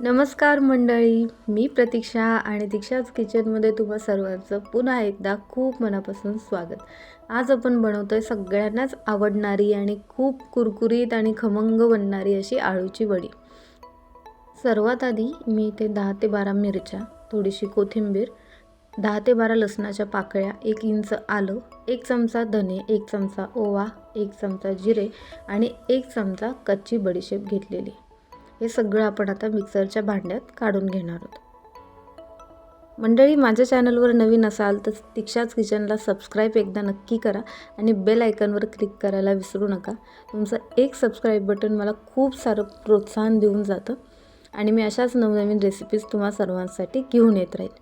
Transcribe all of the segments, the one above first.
नमस्कार मंडळी मी प्रतीक्षा आणि दीक्षाच किचनमध्ये तुम्हा सर्वांचं पुन्हा एकदा खूप मनापासून स्वागत. आज आपण बनवतो आहे सगळ्यांनाच आवडणारी आणि खूप कुरकुरीत आणि खमंग बनणारी अशी आळूची वडी. सर्वात आधी मी इथे दहा ते बारा मिरच्या थोडीशी कोथिंबीर दहा ते बारा लसणाच्या पाकळ्या एक इंच आलं एक चमचा धने एक चमचा ओवा एक चमचा जिरे आणि एक चमचा कच्ची बडीशेप घेतलेली. हे सगळं आपण आता मिक्सरच्या भांड्यात काढून घेणार आहोत. मंडळी माझ्या चॅनलवर नवीन असाल तर दीक्षाच किचनला सबस्क्राईब एकदा नक्की करा आणि बेल आयकनवर क्लिक करायला विसरू नका. तुमचं एक सबस्क्राईब बटन मला खूप सारं प्रोत्साहन देऊन जातं आणि मी अशाच नवनवीन रेसिपीज तुम्हा सर्वांसाठी घेऊन येत राहील.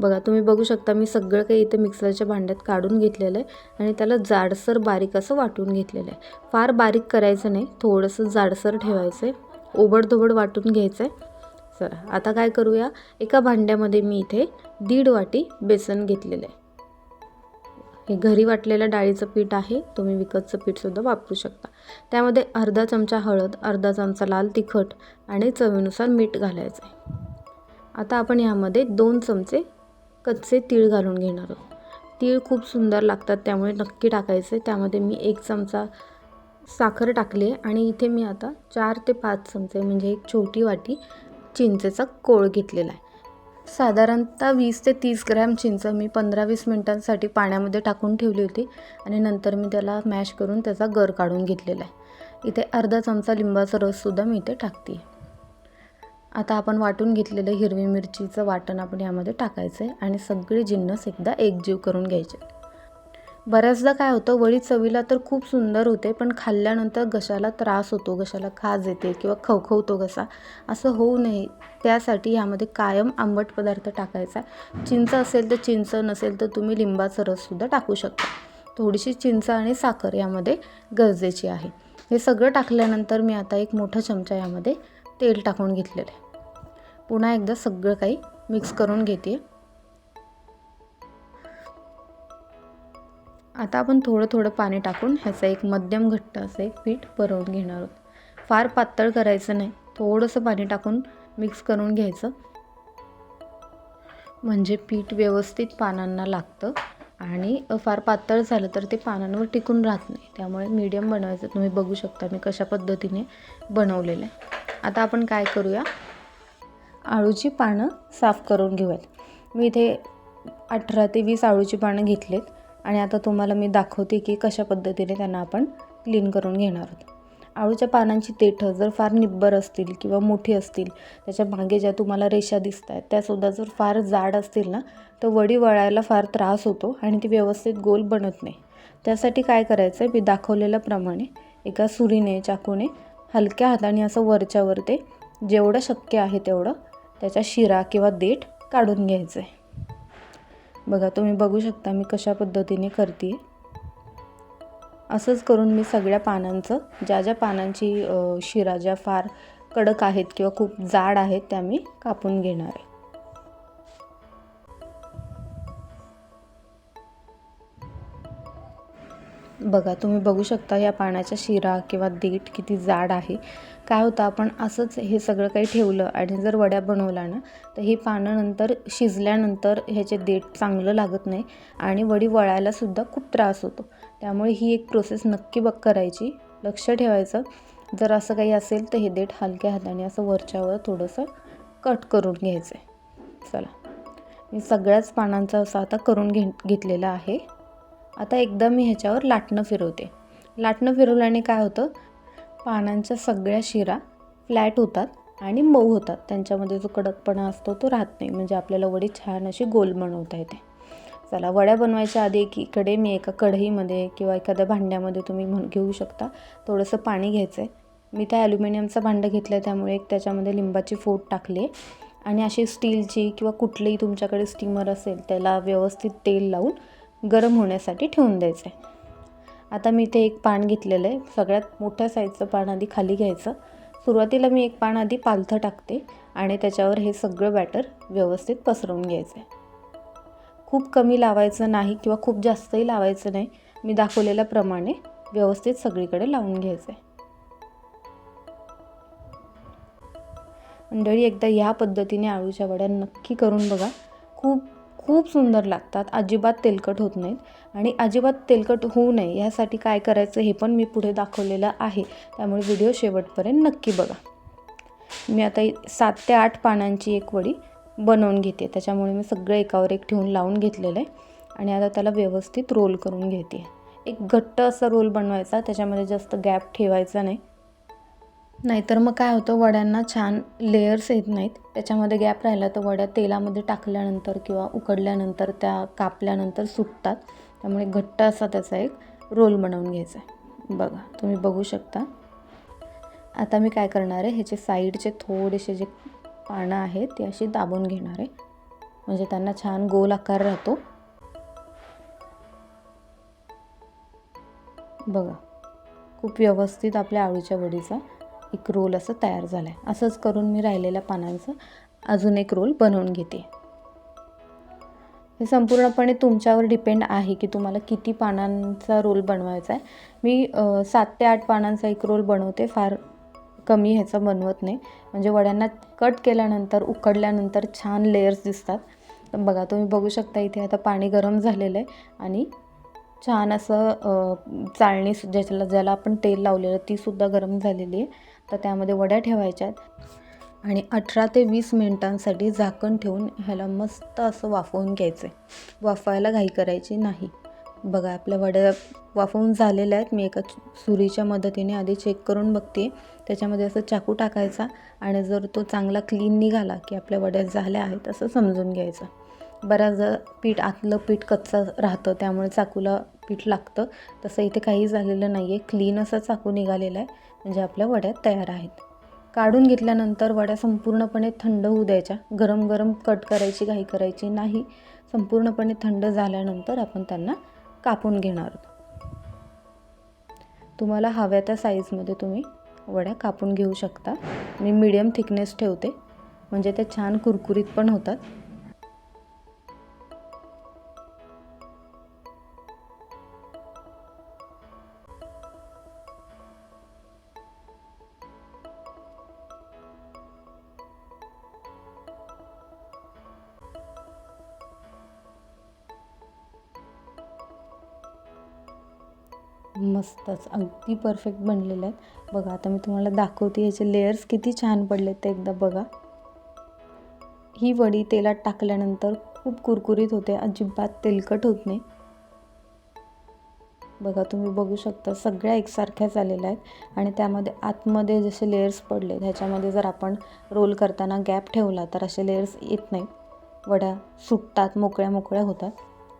बघा तुम्ही बघू शकता मी सगळं काही इथं मिक्सरच्या भांड्यात काढून घेतलेलं आहे आणि त्याला जाडसर बारीक असं वाटून घेतलेलं आहे. फार बारीक करायचं नाही थोडंसं जाडसर ठेवायचं आहे. ओबडधोबड वाटून घ्यायचं आहे चला आता काय करूया? एका भांड्यामध्ये मी इथे दीड वाटी बेसन घेतलेलं आहे. हे घरी वाटलेलं डाळीचं पीठ आहे तुम्ही विकतचं पीठसुद्धा वापरू शकता. त्यामध्ये अर्धा चमचा हळद अर्धा चमचा लाल तिखट आणि चवीनुसार मीठ घालायचं आहे आता आपण यामध्ये दोन चमचे कच्चे तीळ घालून घेणार आहोत. तीळ खूप सुंदर लागतात त्यामुळे नक्की टाकायचे त्यामध्ये मी एक चमचा साखर टाकली आहे आणि इथे मी आता चार ते पाच चमचे म्हणजे एक छोटी वाटी चिंचेचा कोळ घेतलेला आहे. साधारणतः वीस ते तीस ग्रॅम चिंच मी पंधरा वीस मिनटांसाठी पाण्यामध्ये टाकून ठेवली होती आणि नंतर मी त्याला मॅश करून त्याचा गर काढून घेतलेला आहे. इथे अर्धा चमचा लिंबाचा रससुद्धा मी इथे टाकते आता आपण वाटून घेतलेलं हिरवी मिरचीचं वाटण आपण यामध्ये टाकायचं आहे आणि सगळे जिन्नस एकदा एकजीव करून घ्यायचे. बऱ्याचदा काय होतं वडी चवीला तर खूप सुंदर होते पण खाल्ल्यानंतर घशाला त्रास होतो घशाला खाज येते किंवा खवखवतो घसा. असं होऊ नये. त्यासाठी यामध्ये कायम आंबट पदार्थ टाकायचा. चिंच असेल तर चिंच नसेल तर तुम्ही लिंबाचा रससुद्धा टाकू शकता. थोडीशी चिंच आणि साखर यामध्ये गरजेची आहे. हे सगळं टाकल्यानंतर मी आता एक मोठा चमचा यामध्ये तेल टाकून घेतलेलं आहे. पुन्हा एकदा सगळं काही मिक्स करून घेते. आता आपण थोडं थोडं पाणी टाकून ह्याचं एक मध्यम घट्ट असं एक पीठ भरवून घेणार आहोत. फार पातळ करायचं नाही. थोडंसं पाणी टाकून मिक्स करून घ्यायचं. म्हणजे पीठ व्यवस्थित पानांना लागतं. आणि फार पातळ झालं तर ते पानांवर टिकून राहत नाही. त्यामुळे मीडियम बनवायचं. तुम्ही बघू शकता मी कशा पद्धतीने बनवलेलं आहे. आता आपण काय करूया? आळूची पानं साफ करून घेऊयात. मी इथे अठरा ते वीस आळूची पानं घेतलेत. आणि आता तुम्हाला मी दाखवते की कशा पद्धतीने त्यांना आपण क्लीन करून घेणार आहोत. आळूच्या पानांची देठं जर फार निब्बर असतील किंवा मोठी असतील त्याच्यामागे ज्या तुम्हाला रेषा दिसत आहेत त्यासुद्धा जर फार जाड असतील ना तर वडी वळायला फार त्रास होतो आणि ती व्यवस्थित गोल बनत नाही. त्यासाठी काय करायचं आहे मी दाखवलेल्याप्रमाणे एका सुरीने चाकूने हलक्या हाताने असं वरच्यावर ते जेवढं शक्य आहे तेवढं त्याच्या शिरा किंवा देठ काढून घ्यायचं आहे बघा तुम्ही बघू शकता मी कशा पद्धतीने करते. असंच करून मी सगळ्या पानांचं ज्या ज्या पानांची शिरा ज्या फार कडक आहेत किंवा खूप जाड आहेत त्या मी कापून घेणार. आहे बघा तुम्ही बघू शकता या पाण्याच्या शिरा किंवा देठ किती जाड आहे. काय होतं आपण असंच हे सगळं काही ठेवलं आणि जर वड्या बनवला ना तर ही पानं नंतर शिजल्यानंतर ह्याचे देठ चांगलं लागत नाही आणि वडी वळायलासुद्धा खूप त्रास होतो. त्यामुळे ही एक प्रोसेस नक्की बघ करायची. लक्ष ठेवायचं. जर असं काही असेल तर हे देठ हलक्या हाताने असं वरच्यावर थोडंसं कट करून घ्यायचं आहे चला. मी सगळ्याच पानांचा असं आता करून घे घेतलेलं आहे. आता एकदा मी ह्याच्यावर लाटणं फिरवते. लाटणं फिरवल्याने काय होतं? पानांच्या सगळ्या शिरा फ्लॅट होतात आणि मऊ होतात. त्यांच्यामध्ये जो कडकपणा असतो तो राहत नाही. म्हणजे आपल्याला वडी छान अशी गोल बनवता येते. चला वड्या बनवायच्या आधी एकीकडे मी एका कढईमध्ये किंवा एखाद्या भांड्यामध्ये तुम्ही म्हण घेऊ शकता. थोडंसं पाणी घ्यायचं आहे मी त्या ॲल्युमिनियमचं भांडं घेतलं आहे त्यामुळे एक त्याच्यामध्ये लिंबाची फोड टाकली. आहे आणि अशी स्टीलची किंवा कुठलीही तुमच्याकडे स्टीमर असेल त्याला व्यवस्थित तेल लावून गरम होण्यासाठी ठेवून द्यायचं आहे आता मी इथे एक पान घेतलेलं आहे. सगळ्यात मोठ्या साईजचं पान आधी खाली घ्यायचं. सुरुवातीला मी एक पान आधी पालथं टाकते आणि त्याच्यावर हे सगळं बॅटर व्यवस्थित पसरवून घ्यायचं आहे खूप कमी लावायचं नाही किंवा खूप जास्तही लावायचं नाही. मी दाखवलेल्याप्रमाणे व्यवस्थित सगळीकडे लावून घ्यायचं आहे मंडळी एकदा ह्या पद्धतीने आळूच्या वड्या नक्की करून बघा. खूप खूप सुंदर लागतात. अजिबात तेलकट होत नाहीत. आणि अजिबात तेलकट होऊ नये ह्यासाठी काय करायचं हे पण मी पुढे दाखवलेलं आहे. त्यामुळे व्हिडिओ शेवटपर्यंत नक्की बघा. मी आता सात ते आठ पानांची एक वडी बनवून घेते. त्याच्यामुळे मी सगळं एकावर एक ठेवून लावून घेतलेलं आहे. आणि आता त्याला व्यवस्थित रोल करून घेते. एक घट्ट असा रोल बनवायचा. त्याच्यामध्ये जास्त गॅप ठेवायचा नाही. नाहीतर मग काय होतं वड्यांना छान लेयर्स येत नाहीत. त्याच्यामध्ये गॅप राहिला तर वड्या तेलामध्ये टाकल्यानंतर किंवा उकडल्यानंतर त्या कापल्यानंतर सुटतात त्यामुळे घट्ट असा त्याचा एक रोल बनवून घ्यायचा आहे. बघा तुम्ही बघू शकता. आता मी काय करणार आहे ह्याचे साईडचे थोडेसे जे पानं आहेत ते अशी दाबून घेणार आहे. म्हणजे त्यांना छान गोल आकार राहतो. बघा खूप व्यवस्थित आपल्या आळूच्या वडीचा एक रोल असं तयार झाला आहे असंच करून मी राहिलेल्या पानांचं अजून एक रोल बनवून घेते. हे संपूर्णपणे तुमच्यावर डिपेंड आहे की तुम्हाला किती पानांचा रोल बनवायचा आहे. मी सात ते आठ पानांचा एक रोल बनवते. फार कमी ह्याचा बनवत नाही. म्हणजे वड्यांना कट केल्यानंतर उकडल्यानंतर छान लेयर्स दिसतात. तर बघा तुम्ही बघू शकता इथे आता पाणी गरम झालेलं आहे आणि छान असं चाळणी ज्याच्याला ज्याला आपण तेल लावलेलं तीसुद्धा गरम झालेली आहे. तर त्यामध्ये वड्या ठेवायच्या आहेत आणि अठरा ते वीस मिनटांसाठी झाकण ठेवून ह्याला मस्त असं वाफवून घ्यायचं. आहे वाफवायला घाई करायची नाही. बघा आपल्या वड्या वाफवून झालेल्या आहेत. मी एका सुरीच्या मदतीने आधी चेक करून बघते. त्याच्यामध्ये असं चाकू टाकायचा आणि जर तो चांगला क्लीन निघाला की आपल्या वड्या झाल्या आहेत असं समजून घ्यायचं. बऱ्याचदा पीठ आतलं पीठ कच्चं राहतं त्यामुळे चाकूला पीठ लागतं. तसं इथे काही झालेलं नाही आहे क्लीन असा चाकू निघालेला आहे. म्हणजे आपल्या वड्या तयार आहेत. काढून घेतल्यानंतर वड्या संपूर्णपणे थंड होऊ द्यायच्या. गरम गरम कट करायची घाई करायची नाही. संपूर्णपणे थंड झाल्यानंतर आपण त्यांना कापून घेणार आहोत. तुम्हाला हव्या त्या साईजमध्ये तुम्ही वड्या कापून घेऊ शकता. मी मीडियम थिकनेस ठेवते. म्हणजे त्या छान कुरकुरीत पण होतात. मस्तच अगदी परफेक्ट बनलेले आहेत. बघा आता मी तुम्हाला दाखवते याचे लेयर्स किती छान पडलेत ते एकदा बघा. ही वडी तेलात टाकल्यानंतर खूप कुरकुरीत होते अजिबात तेलकट होत नाही. बघा तुम्ही बघू शकता सगळ्या एकसारख्याच आलेल्या आहेत. आणि त्यामध्ये आतमध्ये जसे लेयर्स पडले ह्याच्यामध्ये जर आपण रोल करताना गॅप ठेवला तर असे लेयर्स येत नाहीत. वड्या सुटतात मोकळ्या मोकळ्या होतात.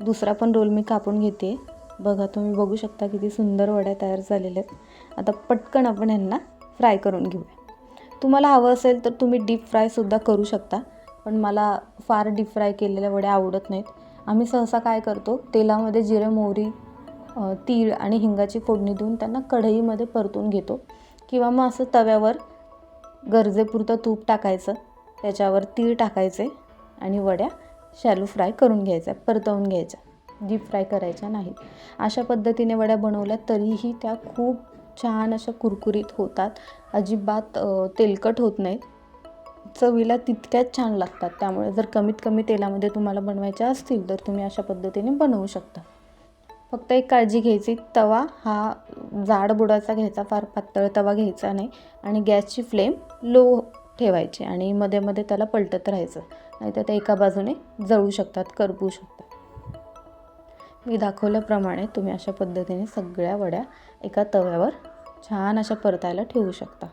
दुसरा पण रोल मी कापून घेते. बघा तुम्ही बघू शकता किती सुंदर वड्या तयार झालेल्या आहेत. आता पटकन आपण ह्यांना फ्राय करून घेऊया. तुम्हाला हवं असेल तर तुम्ही डीप फ्रायसुद्धा करू शकता पण मला फार डीप फ्राय केलेल्या वड्या आवडत नाहीत. आम्ही सहसा काय करतो तेलामध्ये जिरे मोहरी तीळ आणि हिंगाची फोडणी देऊन त्यांना कढईमध्ये परतून घेतो. किंवा मग असं तव्यावर गरजेपुरतं तूप टाकायचं त्याच्यावर तीळ टाकायचे आणि वड्या शॅलो फ्राय करून घ्यायच्या परतवून घ्यायच्या. डीप फ्राय करायच्या नाहीत. अशा पद्धतीने वड्या बनवल्या तरीही त्या खूप छान अशा कुरकुरीत होतात. अजिबात तेलकट होत नाहीत. चवीला तितक्याच छान लागतात. त्यामुळे जर कमीत कमी तेलामध्ये तुम्हाला बनवायच्या असतील तर तुम्ही अशा पद्धतीने बनवू शकता. फक्त एक काळजी घ्यायची तवा हा जाड बुडाचा घ्यायचा फार पातळ तवा घ्यायचा नाही. आणि गॅसची फ्लेम लो ठेवायची आणि मध्ये मध्ये त्याला पलटत राहायचं. नाहीतर त्या एका बाजूने जळू शकतात करपू शकतात. मी दाखवल्याप्रमाणे तुम्ही अशा पद्धतीने सगळ्या वड्या एका तव्यावर छान अशा परतायला ठेवू शकता.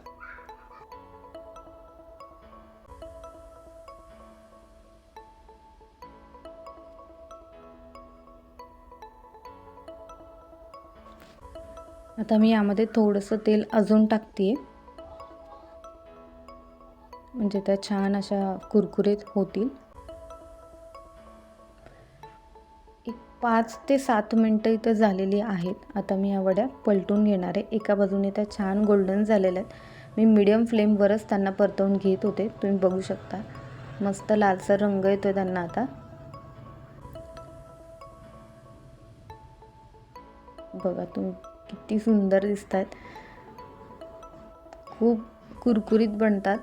आता मी यामध्ये थोडंसं तेल अजून टाकते म्हणजे त्या छान अशा कुरकुरीत होतील. पाच ते सात मिनटं इथं झालेली आहेत. आता मी या वड्या पलटून घेणार आहे. एका बाजूने त्या छान गोल्डन झालेल्या आहेत. मी मिडियम फ्लेमवरच त्यांना परतवून घेत होते. तुम्ही बघू शकता. मस्त लालसर रंग येतो त्यांना आता. बघा तुम्ही किती सुंदर दिसत आहेत खूप कुरकुरीत बनतात.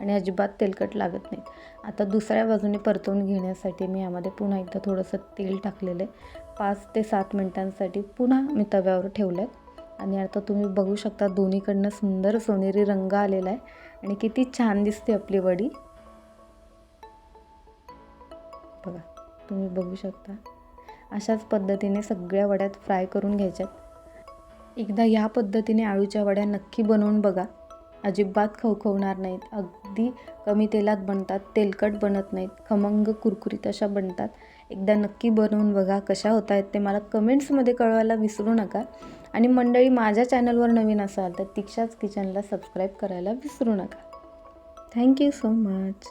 आणि अजिबात तेलकट लागत नाहीत. आता दुसऱ्या बाजूने परतवून घेण्यासाठी मी यामध्ये पुन्हा एकदा थोडंसं तेल टाकलेलं आहे. पाच ते सात मिनटांसाठी पुन्हा मी तव्यावर ठेवलं आहे आणि आता तुम्ही बघू शकता दोन्हीकडनं सुंदर सोनेरी रंग आलेला आहे. आणि किती छान दिसते आपली वडी. बघा तुम्ही बघू शकता. अशाच पद्धतीने सगळ्या वड्यात फ्राय करून घ्यायच्यात. एकदा या पद्धतीने आळूच्या वड्या नक्की बनवून बघा. अजिबात खवखवणार नाहीत. अग अगदी कमी तेलात बनतात तेलकट बनत नाहीत खमंग कुरकुरीत अशा बनतात. एकदा नक्की बनवून बघा कशा होत आहेत ते मला कमेंट्समध्ये कळवायला विसरू नका. आणि मंडळी माझ्या चॅनलवर नवीन असाल तर तिक्षाच किचनला सबस्क्राईब करायला विसरू नका. Thank you so much.